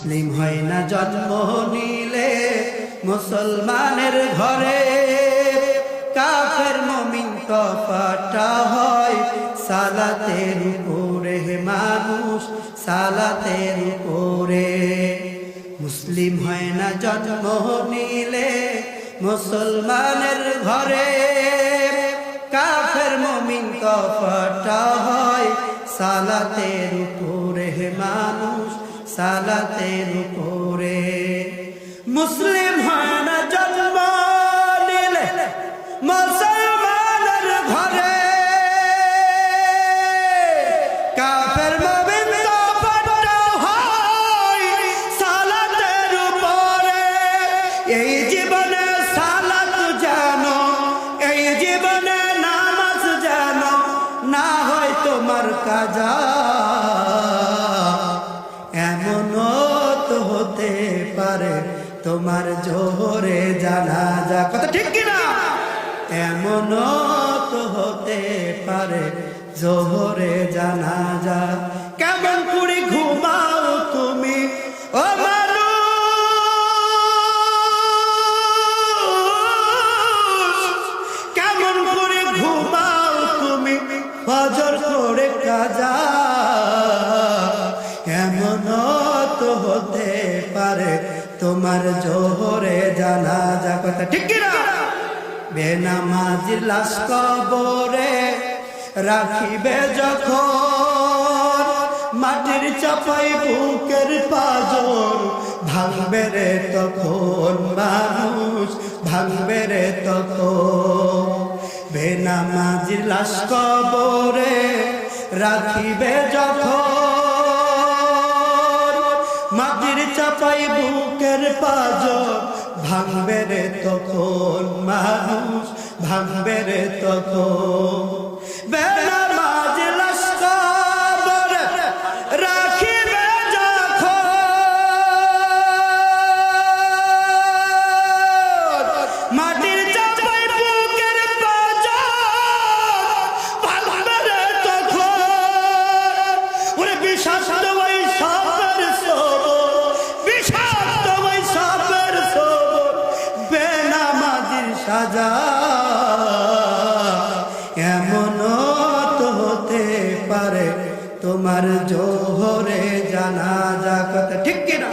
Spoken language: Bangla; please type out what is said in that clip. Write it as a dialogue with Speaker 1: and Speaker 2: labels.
Speaker 1: মুসলিম হয় না জন্ম নিলে মুসলমানের ঘরে। কাফের মমিন তফাটা হয় সালাতের উপরে মানুষ, সালাতের উপরে। মুসলিম হয় না জন্ম নিলে মুসলমানের ঘরে। কাফের মমিন তফাটা হয় সালাতের উপরে মানুষ সালাতের উপরে। মুসলিম হয় না জন্ম নিলে, মুসলমানের ঘরে। কাফের সালাতের উপরে। এই জীবনে সালাত জানো এই জীবনে নামাজ জানো না হয় তোমার কাজা। তোমার জোহরে জানা যা কথা ঠিক কিনা? এমন তো হতে পারে, জোহরে জানা যা কেমন করে ঘুমাও তুমি, ও কেমন করে ঘুমাও তুমি, ফজর করে কাজা? এমন তো হতে পারে তোমার জোহরে জানা যা কথা। ঠিক কিনা? বেনামাজির লাশ কবরে রাখিবে যখন মাটির চাপাই বুকের পাজর। ভাঙবে রে তখন মানুষ, ভাঙবে রে তখন। বেনামাজির লাশ কবরে রাখিবে যখন মাটির চাপাই বুকের পাজর ভাঙবে রে তখন মানুষ ভাঙবে রে তখন। বেনামাজ সাজা এমন তো হতে পারে তোমার জোহরে জানা যা কথা। ঠিক কিনা?